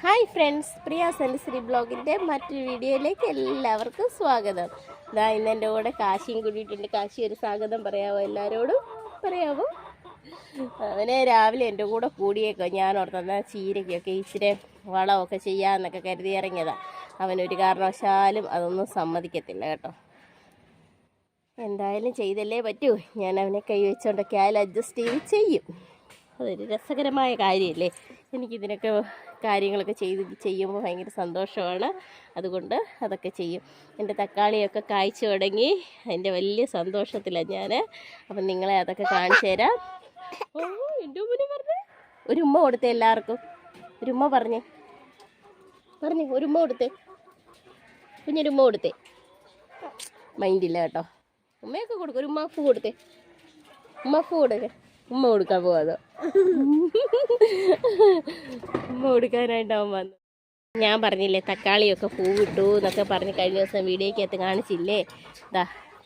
Hi friends പ്രിയ sensory ബ്ലോഗിന്റെ മറ്റൊരു വീഡിയോയിലേക്ക് എല്ലാവർക്കും സ്വാഗതം. ഇതാ ഇന്ന് എന്റെ കൂടെ കാശിയും കൂടിയിട്ടുണ്ട്. കാശി ഒരു സ്വാഗതം പറയാവോ എല്ലാവരോടും പറയാവോ? അവനെ രാവിലെ എന്റെ കൂടെ കൂടിയേക്കോ. ഞാൻ ഓർത്തന്ന ചീരയ്ക്കൊക്കെ ഇച്ചിരി വളമൊക്കെ ചെയ്യാമെന്നൊക്കെ കരുതി ഇറങ്ങിയതാണ് അവനൊരു കാരണവശാലും അതൊന്നും സമ്മതിക്കത്തില്ല കേട്ടോ. എന്തായാലും ചെയ്തല്ലേ പറ്റൂ. ഞാൻ അവനെ കൈ വെച്ചുകൊണ്ടൊക്കെ ആയാലും അഡ്ജസ്റ്റ് ചെയ്ത് ചെയ്യും. അതൊരു രസകരമായ കാര്യമല്ലേ? എനിക്കിതിനൊക്കെ കാര്യങ്ങളൊക്കെ ചെയ്ത് ചെയ്യുമ്പോൾ ഭയങ്കര സന്തോഷമാണ്. അതുകൊണ്ട് അതൊക്കെ ചെയ്യും. എന്റെ തക്കാളിയൊക്കെ കായ്ച്ചു തുടങ്ങി. അതിന്റെ വലിയ സന്തോഷത്തിലാണ് ഞാൻ അപ്പം നിങ്ങളെ അതൊക്കെ കാണിച്ചു തരാം. ഓ എന്റെ ഉമ്മനെ പറഞ്ഞേ? ഒരു ഉമ്മ കൊടുത്തേ എല്ലാവർക്കും. ഒരു ഉമ്മ പറഞ്ഞേ. പറഞ്ഞേ ഒരു ഉമ്മ കൊടുത്തേ. കുഞ്ഞൊരു ഉമ്മ കൊടുത്തേ. മൈൻഡില്ല കേട്ടോ. ഉമ്മയൊക്കെ കൊടുക്കും. ഒരു ഉമ്മാക്ക് കൊടുത്തേ. ഉമ്മക്ക് കൊടുക്കേ. ഉമ്മ കൊടുക്കാൻ പോവാതോ? ഉമ്മ കൊടുക്കാനായിട്ടാവും വന്നു ഞാൻ പറഞ്ഞില്ലേ തക്കാളിയൊക്കെ പൂവിട്ടു എന്നൊക്കെ പറഞ്ഞ് കഴിഞ്ഞ ദിവസം വീഡിയോക്കകത്ത് കാണിച്ചില്ലേ? ദാ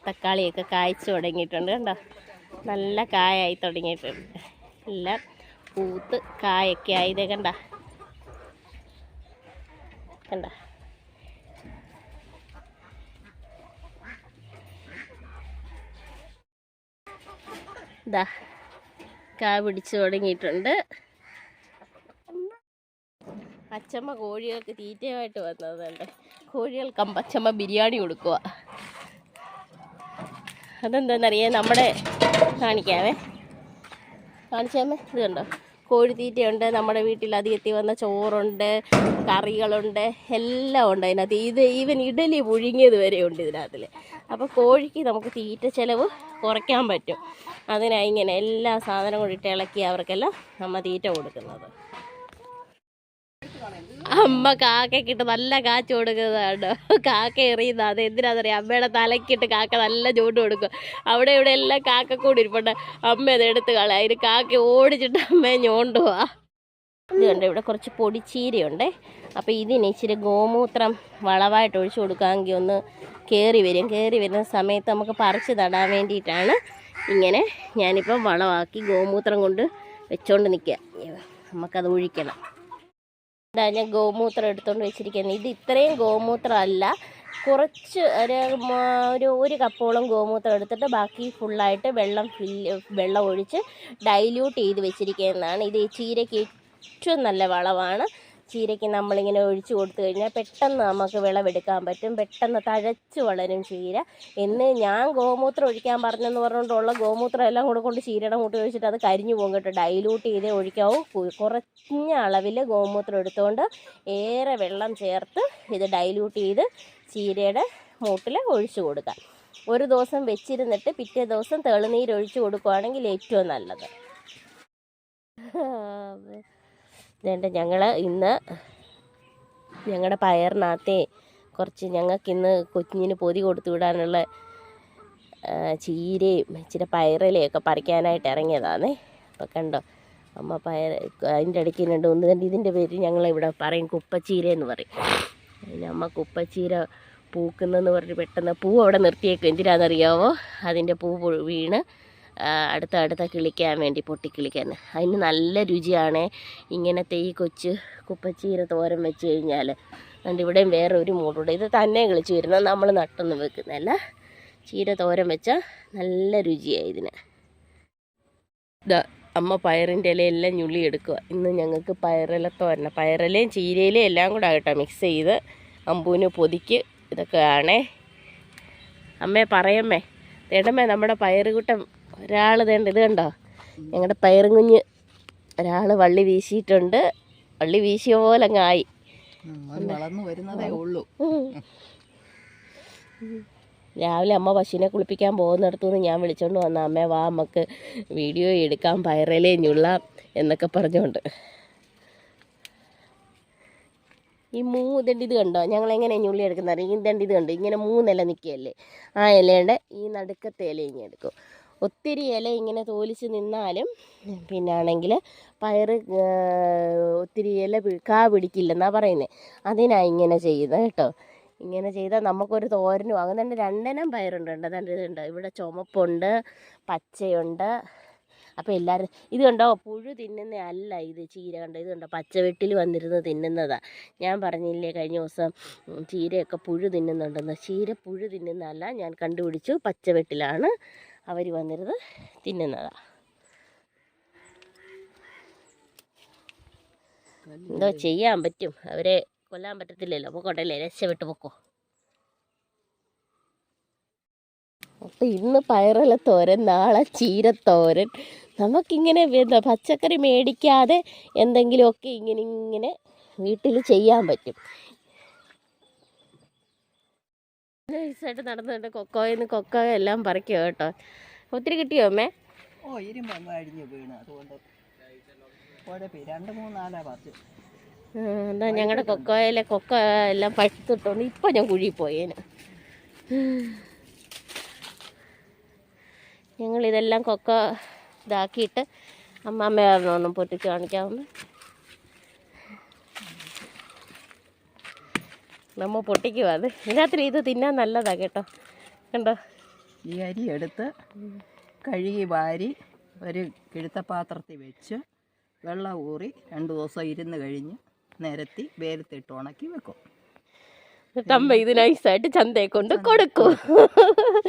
തക്കാളിയൊക്കെ കായ്ച്ചു തുടങ്ങിയിട്ടുണ്ട് കണ്ടോ? നല്ല കായായി തുടങ്ങിയിട്ടുണ്ട്. എല്ലാം പൂത്ത് കായൊക്കെ ആയത് കണ്ട? കണ്ട? ഇതാ കാ പിടിച്ചു തുടങ്ങിയിട്ടുണ്ട്. അച്ചമ്മ കോഴികൾക്ക് തീറ്റയായിട്ട് വന്നതല്ലേ കോഴികൾക്ക് അച്ചമ്മ ബിരിയാണി കൊടുക്കുക അതെന്താണെന്നറിയാം നമ്മുടെ കാണിക്കാമേ കാണിച്ചാമേ ഇത് കണ്ടോ? കോഴിത്തീറ്റയുണ്ട്. നമ്മുടെ വീട്ടിൽ അധികത്തിൽ വന്ന ചോറുണ്ട് കറികളുണ്ട് എല്ലാം ഉണ്ട് അതിനകത്ത്. ഇത് ഈവൻ ഇഡലി പുഴുങ്ങിയത് വരെ ഉണ്ട് ഇതിനകത്തിൽ അപ്പോൾ കോഴിക്ക് നമുക്ക് തീറ്റ ചിലവ് കുറയ്ക്കാൻ പറ്റും. അതിനായി ഇങ്ങനെ എല്ലാ സാധനവും കൂടി ഇട്ട് ഇളക്കി അവർക്കെല്ലാം നമ്മൾ തീറ്റ കൊടുക്കുന്നത്. അമ്മ കാക്കക്കിട്ട് നല്ല കാച്ചു കൊടുക്കുന്നതാണ്. കാക്ക എറിയുന്ന അത് എന്തിനാണെന്നറിയാം അമ്മയുടെ തലക്കിട്ട് കാക്ക നല്ല ചൂട് കൊടുക്കും. അവിടെ ഇവിടെ എല്ലാം കാക്ക കൂടി ഇരിപ്പുണ്ട്. അമ്മ അത് എടുത്ത് കളയാം. അതിന് കാക്ക ഓടിച്ചിട്ട് അമ്മയെ ഞോണ്ടുവാ ഇതുണ്ട് ഇവിടെ കുറച്ച് പൊടിച്ചീരയുണ്ട്. അപ്പോൾ ഇതിന് ഇച്ചിരി ഗോമൂത്രം വളവായിട്ട് ഒഴിച്ചു കൊടുക്കാമെങ്കിൽ ഒന്ന് കയറി വരും. കയറി വരുന്ന സമയത്ത് നമുക്ക് പറിച്ച് നടാൻ വേണ്ടിയിട്ടാണ് ഇങ്ങനെ ഞാനിപ്പം വളമാക്കി ഗോമൂത്രം കൊണ്ട് വെച്ചോണ്ട് നിൽക്കുക നമുക്കത് ഒഴിക്കണം. ഞാൻ ഗോമൂത്രം എടുത്തുകൊണ്ട് വെച്ചിരിക്കുന്നത് ഇത് ഇത്രയും ഗോമൂത്രം അല്ല കുറച്ച് ഒരു ഒരു ഒരു കപ്പോളം ഗോമൂത്രം എടുത്തിട്ട് ബാക്കി ഫുള്ളായിട്ട് വെള്ളം ഫില്ല് വെള്ളം ഒഴിച്ച് ഡൈല്യൂട്ട് ചെയ്ത് വെച്ചിരിക്കുന്നതാണ് ഇത് ചീരയ്ക്ക് ഏറ്റവും നല്ല വളമാണ്. ചീരയ്ക്ക് നമ്മളിങ്ങനെ ഒഴിച്ചു കൊടുത്തു കഴിഞ്ഞാൽ പെട്ടെന്ന് നമുക്ക് വിളവെടുക്കാൻ പറ്റും. പെട്ടെന്ന് തഴച്ച് വളരും ചീര. എന്ന് ഞാൻ ഗോമൂത്രം ഒഴിക്കാൻ പറഞ്ഞെന്ന് പറഞ്ഞുകൊണ്ടുള്ള ഗോമൂത്രം എല്ലാം കൂടെ കൊണ്ട് ചീരയുടെ കൂട്ടി ഒഴിച്ചിട്ട് അത് കരിഞ്ഞു പോകും കേട്ടോ. ഡൈലൂട്ട് ചെയ്തേ ഒഴിക്കാവൂ. കുറഞ്ഞ അളവിൽ ഗോമൂത്രം എടുത്തുകൊണ്ട് ഏറെ വെള്ളം ചേർത്ത് ഇത് ഡൈലൂട്ട് ചെയ്ത് ചീരയുടെ മൂട്ടിൽ ഒഴിച്ചു കൊടുക്കാം. ഒരു ദിവസം വെച്ചിരുന്നിട്ട് പിറ്റേ ദിവസം തെളിനീര് ഒഴിച്ചു കൊടുക്കുകയാണെങ്കിൽ ഏറ്റവും നല്ലത്. വേണ്ട ഞങ്ങൾ ഇന്ന് ഞങ്ങളുടെ പയറിനകത്തെ കുറച്ച് ഞങ്ങൾക്ക് ഇന്ന് കൊച്ചിന് പൊതി കൊടുത്തു വിടാനുള്ള ചീരയും ഇച്ചിരി പയറിലയൊക്കെ പറിക്കാനായിട്ട് ഇറങ്ങിയതാണേ. അപ്പോൾ കണ്ടോ അമ്മ പയർ അതിന്റെ ഇടയ്ക്ക് രണ്ട് ഒന്ന് രണ്ട് ഇതിന്റെ പേര് ഞങ്ങളിവിടെ പറയും കുപ്പച്ചീര എന്ന് പറയും. അതിന് അമ്മ കുപ്പച്ചീര പൂക്കുന്നെന്ന് പറഞ്ഞ് പെട്ടെന്ന് പൂ അവിടെ നിർത്തിയേക്കും. എന്തിനാണെന്നറിയാവോ അതിന്റെ പൂ വീണ് അടുത്ത അടുത്ത കിളിക്കാൻ വേണ്ടി പൊട്ടിക്കിളിക്കാൻ അതിന് നല്ല രുചിയാണ് ഇങ്ങനത്തെ ഈ കൊച്ച് കുപ്പച്ചീര തോരൻ വെച്ച് കഴിഞ്ഞാൽ. അതുകൊണ്ട് ഇവിടെയും വേറെ ഒരു മൂടുണ്ട് ഇത് തന്നെ കിളിച്ച് വരുന്നത് നമ്മൾ നട്ടൊന്നും വെക്കുന്നതല്ല. ചീര തോരൻ വെച്ചാൽ നല്ല രുചിയാണ് ഇതിന്. ഇതാ അമ്മ പയറിന്റെ ഇലയെല്ലാം ഞുള്ളി എടുക്കുക ഇന്ന് ഞങ്ങൾക്ക് പയറില തോരണ പയറിലയും ചീരയിലയും എല്ലാം കൂടെ ആകട്ടെ മിക്സ് ചെയ്ത് അമ്പൂന് പൊതിക്ക് ഇതൊക്കെ ആണേ അമ്മേ പറയമ്മേ. തേടമ്മേ നമ്മുടെ പയറുകൂട്ടം ഒരാൾ ഇതേണ്ട ഇത് കണ്ടോ? ഞങ്ങളുടെ പയറും കുഞ്ഞ് ഒരാൾ വള്ളി വീശിയിട്ടുണ്ട്. വള്ളി വീശിയ പോലെ അങ്ങ് ആയി. വളർന്നു വരുന്നതേ ഉള്ളൂ. രാവിലെ അമ്മ പശുവിനെ കുളിപ്പിക്കാൻ പോകുന്നിടത്തു നിന്ന് ഞാൻ വിളിച്ചോണ്ട് വന്ന അമ്മേ വാ അമ്മയ്ക്ക് വീഡിയോ എടുക്കാൻ പയറലേ ഞുള്ളാം എന്നൊക്കെ പറഞ്ഞുകൊണ്ട് ഈ മൂന്നിന്റെ ഇത് കണ്ടോ? ഞങ്ങൾ എങ്ങനെ ഞുള്ളി എടുക്കുന്നത് ഇതണ്ട് ഇത് കണ്ടോ? ഇങ്ങനെ മൂന്നില നിൽക്കുകയല്ലേ ആ ഇലയുടെ ഈ നടുക്കത്തെ ഇല ഇങ്ങനെ എടുക്കും. ഒത്തിരി ഇല ഇങ്ങനെ തോലിച്ച് നിന്നാലും പിന്നാണെങ്കിൽ പയറ് ആ, ഒത്തിരി ഇല കാ പിടിക്കില്ലെന്നാണ് പറയുന്നത് അതിനാണ് ഇങ്ങനെ ചെയ്യുന്നത് കേട്ടോ. ഇങ്ങനെ ചെയ്താൽ നമുക്കൊരു തോരനും അങ്ങനെ തന്നെ രണ്ടിനം പയറുണ്ട് ഉണ്ട് അതുകൊണ്ട് ഇതുണ്ട്. ഇവിടെ ചുമപ്പുണ്ട് പച്ചയുണ്ട്. അപ്പോൾ എല്ലാവരും ഇത് കണ്ടോ? പുഴു തിന്നുന്ന അല്ല ഇത് ചീര കണ്ടോ? ഇത് കണ്ടോ? പച്ചവെട്ടിൽ വന്നിരുന്ന് തിന്നുന്നതാ. ഞാൻ പറഞ്ഞില്ലേ കഴിഞ്ഞ ദിവസം ചീരയൊക്കെ പുഴു തിന്നുന്നുണ്ടെന്ന്. ചീര പുഴു തിന്നുന്നതല്ല ഞാൻ കണ്ടുപിടിച്ചു പച്ചവെട്ടിലാണ്. അവർ വന്നിരുന്ന് തിന്നുന്നതാണ് എന്തോ ചെയ്യാൻ പറ്റും. അവരെ കൊല്ലാൻ പറ്റത്തില്ലല്ലോ. പൊക്കോട്ടല്ലേ രക്ഷപ്പെട്ട് പൊക്കോ. അപ്പം ഇന്ന് പയറല തോരൻ നാളെ ചീരത്തോരൻ നമുക്കിങ്ങനെ എന്താ പച്ചക്കറി മേടിക്കാതെ എന്തെങ്കിലുമൊക്കെ ഇങ്ങനെ ഇങ്ങനെ വീട്ടിൽ ചെയ്യാൻ പറ്റും. നൈസായിട്ട് നടന്നുകൊണ്ട് കൊക്കോയിൽ കൊക്കോ എല്ലാം പറിക്കുക കേട്ടോ. ഒത്തിരി കിട്ടിയോ അമ്മേ? ഓ ഇരുമ്പ് അഴിഞ്ഞ് വീണ്. അതുകൊണ്ട് രണ്ട് മൂന്നാലാ പറിച്ചു. എന്താ ഞങ്ങളുടെ കൊക്കോയിലെ കൊക്ക എല്ലാം പഴുത്തിട്ടുണ്ട് ഇപ്പം ഞാൻ കുഴി പോയേന് ഞങ്ങളിതെല്ലാം കൊക്ക ഇതാക്കിയിട്ട് അമ്മാമ്മയായിരുന്നു ഒന്നും പൊട്ടിച്ച് കാണിക്കാവുന്ന. നമ്മ പൊട്ടിക്കുക അത് ഇതിനകത്ത് ഇത് തിന്നാൻ നല്ലതാ കേട്ടോ. കണ്ടോ? ഈ അരി എടുത്ത് കഴുകി വാരി ഒരു കിഴുത്തപാത്രത്തിൽ വെച്ച് വെള്ളം ഊറി രണ്ട് ദിവസം ഇരുന്ന് കഴിഞ്ഞ് നിരത്തി വേലത്തിട്ട് ഉണക്കി വെക്കും. എന്നിട്ട് അമ്മ ഇത് നൈസായിട്ട് ചന്തയെ കൊണ്ട് കൊടുക്കും.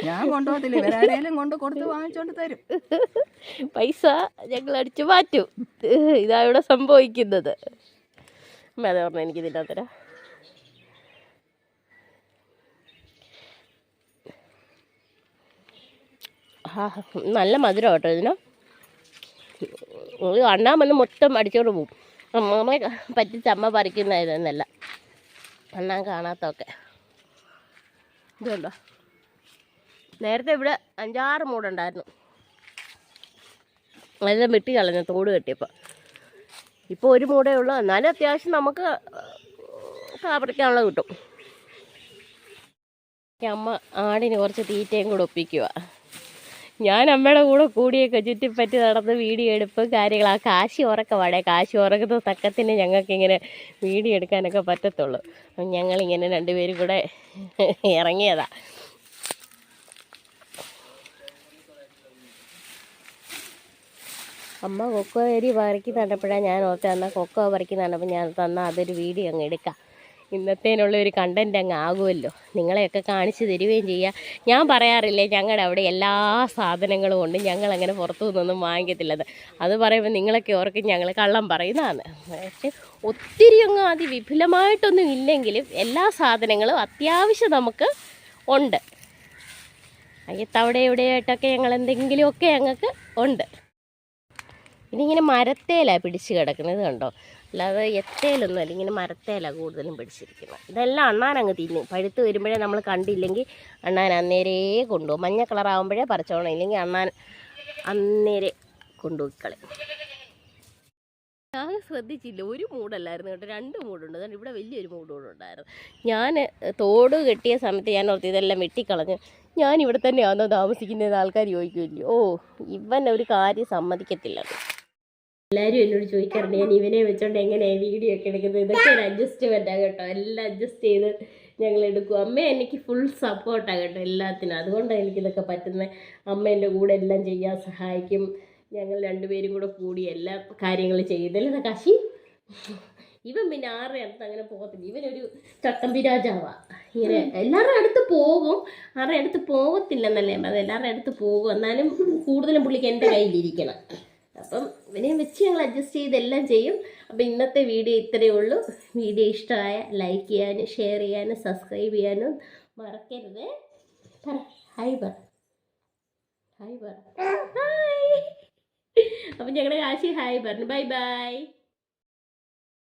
ഞാൻ കൊണ്ടുപോകത്തില്ല. ഇവരാരേലും കൊണ്ട് കൊടുത്ത് വാങ്ങിച്ചോണ്ട് തരും. പൈസ ഞങ്ങൾ അടിച്ചു മാറ്റും. ഇതാ ഇവിടെ സംഭവിക്കുന്നത്. അമ്മ അതെ പറഞ്ഞു എനിക്ക് ഇതിന്റെ തരാം ആ നല്ല മധുരം കേട്ടോ ഇതിന്. ഒരു അണ്ണാൻ വന്ന് മൊത്തം അടിച്ചോണ്ട് പോകും അമ്മമ്മയെ പറ്റിച്ച് അമ്മ ഇതെന്നല്ല. അണ്ണാൻ കാണാത്തൊക്കെ ഇതുണ്ടോ നേരത്തെ ഇവിടെ അഞ്ചാറ് മൂടുണ്ടായിരുന്നു. അതെല്ലാം വെട്ടി കളഞ്ഞു തോട് കെട്ടിയപ്പോൾ ഇപ്പോൾ ഒരു മൂടേ ഉള്ളൂ. എന്നാലും അത്യാവശ്യം നമുക്ക് കാപ്പിടിക്കാനുള്ള കിട്ടും. അമ്മ ആടിന് കുറച്ച് തീറ്റയും കൂടെ ഒപ്പിക്കുക ഞാൻ അമ്മയുടെ കൂടെ കൂടിയൊക്കെ ചുറ്റിപ്പറ്റി നടന്ന് വീഡിയോ എടുപ്പ് കാര്യങ്ങൾ ആ കാശി ഉറക്കമാണ്. കാശി ഉറക്കുന്ന തക്കത്തിന് ഞങ്ങൾക്ക് ഇങ്ങനെ വീഡിയോ എടുക്കാനൊക്കെ പറ്റത്തുള്ളൂ. ഞങ്ങളിങ്ങനെ രണ്ടുപേരും കൂടെ ഇറങ്ങിയതാ. അമ്മ കൊക്കോ അരി പറിക്കി തന്നപ്പോഴാണ് ഞാൻ ഓർത്ത് തന്ന കൊക്കോ പറിക്കി തന്നപ്പോൾ ഞാൻ തന്നാൽ അതൊരു വീഡിയോ അങ്ങ് എടുക്കാം. ഇന്നത്തേനുള്ള ഒരു കണ്ടന്റ് അങ്ങ് ആകുമല്ലോ. നിങ്ങളെയൊക്കെ കാണിച്ചു തരികയും ചെയ്യാം. ഞാൻ പറയാറില്ലേ ഞങ്ങളുടെ അവിടെ എല്ലാ സാധനങ്ങളും ഉണ്ട്. ഞങ്ങളങ്ങനെ പുറത്തു നിന്നൊന്നും വാങ്ങിക്കത്തില്ലത്. അത് പറയുമ്പോൾ നിങ്ങളൊക്കെ ഓർക്കും ഞങ്ങൾ കള്ളം പറയുന്നതാണ്. പക്ഷേ ഒത്തിരി അങ്ങ് അതിവിപുലമായിട്ടൊന്നും ഇല്ലെങ്കിലും എല്ലാ സാധനങ്ങളും അത്യാവശ്യം നമുക്ക് ഉണ്ട്. അയ്യത്തവിടെ എവിടെയായിട്ടൊക്കെ ഞങ്ങൾ എന്തെങ്കിലുമൊക്കെ ഞങ്ങൾക്ക് ഉണ്ട്. ഇതിങ്ങനെ മരത്തേലാണ് പിടിച്ച് കിടക്കുന്നത് കണ്ടോ? അല്ലാതെ എത്തേലൊന്നും അല്ല. ഇങ്ങനെ മരത്തേലാണ് കൂടുതലും പിടിച്ചിരിക്കുന്നത്. ഇതെല്ലാം അണ്ണാൻ അങ്ങ് തിന്നും. പഴുത്ത് വരുമ്പോഴേ നമ്മൾ കണ്ടില്ലെങ്കിൽ അണ്ണാൻ അന്നേരേ കൊണ്ടുപോകും. മഞ്ഞ കളറാകുമ്പോഴേ പറിച്ചോണം ഇല്ലെങ്കിൽ അണ്ണാൻ അന്നേരെ കൊണ്ടുപോയിക്കളി ഞാൻ ശ്രദ്ധിച്ചില്ല. ഒരു മൂടല്ലായിരുന്നു കേട്ടോ. രണ്ട് മൂടുണ്ട്. അതുകൊണ്ട് ഇവിടെ വലിയൊരു മൂട് കൂടെ ഉണ്ടായിരുന്നു. ഞാൻ തോട് കെട്ടിയ സമയത്ത് ഞാൻ ഓർത്ത് ഇതെല്ലാം വെട്ടിക്കളഞ്ഞു ഞാൻ ഇവിടെ തന്നെയാണോ താമസിക്കുന്നത് ആൾക്കാർ ചോദിക്കുമല്ലോ ഓ ഇവൻ ഒരു കാര്യം സമ്മതിക്കത്തില്ല. എല്ലാവരും എന്നോട് ചോദിക്കാറുണ്ട് ഞാൻ ഇവനെ വെച്ചോണ്ട് എങ്ങനെയാ വീഡിയോ ഒക്കെ എടുക്കുന്നത്? ഇതൊക്കെ ഒരു അഡ്ജസ്റ്റ്മെന്റാണ് കേട്ടോ. എല്ലാം അഡ്ജസ്റ്റ് ചെയ്ത് ഞങ്ങൾ എടുക്കും. അമ്മ എനിക്ക് ഫുൾ സപ്പോർട്ടാണ് കേട്ടോ എല്ലാത്തിനും. അതുകൊണ്ടാണ് എനിക്കിതൊക്കെ പറ്റുന്നത് അമ്മ എന്റെ കൂടെ എല്ലാം ചെയ്യാൻ സഹായിക്കും. ഞങ്ങൾ രണ്ടുപേരും കൂടെ കൂടി എല്ലാ കാര്യങ്ങളും ചെയ്തല്ലേ കശി? ഇവൻ പിന്നെ ആരുടെ അടുത്ത് അങ്ങനെ പോകത്തില്ല. ഇവനൊരു ചട്ടമ്പി രാജാവാ. ഇങ്ങനെ എല്ലാവരുടെ അടുത്ത് പോകും. ആരുടെ അടുത്ത് പോകത്തില്ലെന്നല്ലേ അത് എല്ലാവരുടെ അടുത്ത് പോകും. എന്നാലും കൂടുതലും പുള്ളിക്ക് എന്റെ കയ്യിലിരിക്കണം. അപ്പം ഇവനെയും വെച്ച് ഞങ്ങൾ അഡ്ജസ്റ്റ് ചെയ്ത് എല്ലാം ചെയ്യും. അപ്പം ഇന്നത്തെ വീഡിയോ ഇത്രയേ ഉള്ളൂ. വീഡിയോ ഇഷ്ടമായ ലൈക്ക് ചെയ്യാനും ഷെയർ ചെയ്യാനും സബ്സ്ക്രൈബ് ചെയ്യാനും മറക്കരുത്. പറ. ഹായ് പറ. ഹായ് പറ. ഹായ് അപ്പം ഞങ്ങളുടെ കാശി ഹായ് പറഞ്ഞു. Bye bye